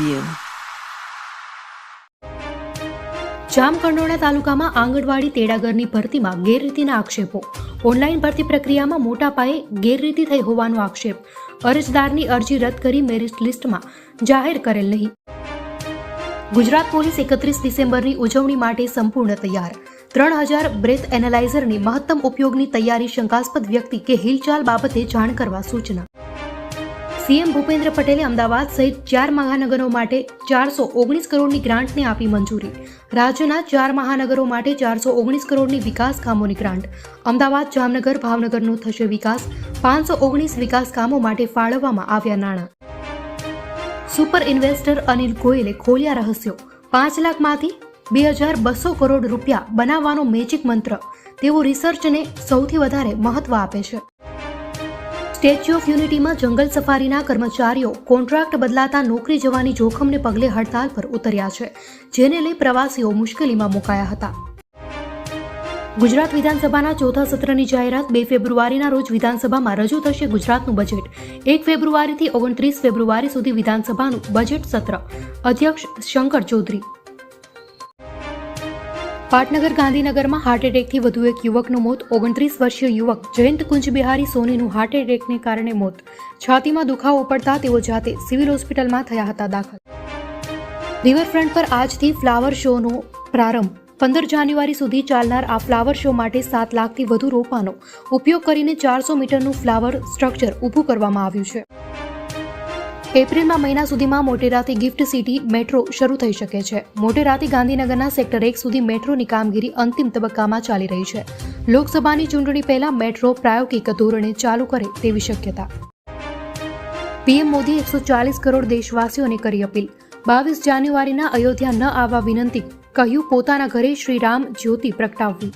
મેળવીએ જામકંડોળા તાલુકામાં આંગણવાડી તેડાગરની ભરતીમાં ગેરરીતિના આક્ષેપો. ઓનલાઈન ભરતી પ્રક્રિયામાં મોટા પાયે ગેરરીતિ થઈ હોવાનો આક્ષેપ. અરજદારની અરજી રદ કરી મેરિટ લિસ્ટમાં જાહેર કરેલ નહીં. ગુજરાત પોલીસ એકત્રીસ ડિસેમ્બરની ઉજવણી માટે સંપૂર્ણ તૈયાર. ત્રણ હજાર બ્રેથ એનાલાઇઝરની મહત્તમ ઉપયોગની તૈયારી શંકાસ્પદ વ્યક્તિ કે હિલચાલ બાબતે જાણ કરવા સૂચના. સીએમ ભૂપેન્દ્ર પટેલે અમદાવાદ સહિત ચાર મહાનગરો માટે ચારસો ઓગણીસ કરોડની ગ્રાન્ટને આપી મંજૂરી. રાજ્યના ચાર મહાનગરો માટે ચારસો ઓગણીસ કરોડની વિકાસ કામોની ગ્રાન્ટ. અમદાવાદ, જામનગર, ભાવનગરનો થશે વિકાસ. પાંચસો ઓગણીસ વિકાસ કામો માટે ફાળવવામાં આવ્યા નાણાં. સુપર ઇન્વેસ્ટર અનિલ ગોયલે ખોલ્યા રહસ્યો. પાંચ લાખમાંથી બે હજાર બસો કરોડ રૂપિયા બનાવવાનો મેજિક મંત્ર. તેઓ રિસર્ચને સૌથી વધારે મહત્વ આપે છે. સ્ટેચ્યુ ઓફ યુનિટીમાં જંગલ સફારીના કર્મચારીઓ કોન્ટ્રાક્ટ બદલાતા નોકરી જવાની જોખમને પગલે હડતાલ પર ઉતર્યા છે, જેને લઈ પ્રવાસીઓ મુશ્કેલીમાં મુકાયા હતા. ગુજરાત વિધાનસભાના ચોથા સત્રની જાહેરાત બે ફેબ્રુઆરીના રોજ વિધાનસભામાં રજૂ થશે ગુજરાતનું બજેટ. એક ફેબ્રુઆરીથી ઓગણત્રીસ ફેબ્રુઆરી સુધી વિધાનસભાનું બજેટ સત્ર. અધ્યક્ષ શંકર ચૌધરી પાટનગર ગાંધીનગરમાં હાર્ટ એટેકથી વધુ એક યુવકનું મોત. ઓગણત્રીસ વર્ષીય યુવક જયંત કુંજબિહારી સોનીનું હાર્ટ એટેકને કારણે મોત. છાતીમાં દુખાવો પડતા તેઓ જાતે સિવિલ હોસ્પિટલમાં થયા હતા દાખલ. રિવરફ્રન્ટ પર આજથી ફ્લાવર શોનો પ્રારંભ. પંદર જાન્યુઆરી સુધી ચાલનાર આ ફ્લાવર શો માટે સાત લાખથી વધુ રોપાનો ઉપયોગ કરીને ચારસો મીટરનું ફ્લાવર સ્ટ્રક્ચર ઊભું કરવામાં આવ્યું છે. એપ્રિલમાં મહિના સુધીમાં મોટેરાથી ગિફ્ટ સિટી, મેટ્રો શરૂ થઈ શકે છે. મોટેરાથી ગાંધીનગરના સેક્ટર એક સુધી મેટ્રોની કામગીરી અંતિમ તબક્કામાં ચાલી રહી છે. લોકસભાની ચૂંટણી પહેલા મેટ્રો પ્રાયોગિક ધોરણે ચાલુ કરે તેવી શક્યતા. પીએમ મોદી એકસો ચાલીસ કરોડ દેશવાસીઓને કરી અપીલ. બાવીસ જાન્યુઆરીના અયોધ્યા ન આવવા વિનંતી, કહ્યું પોતાના ઘરે શ્રીરામ જ્યોતિ પ્રગટાવવી.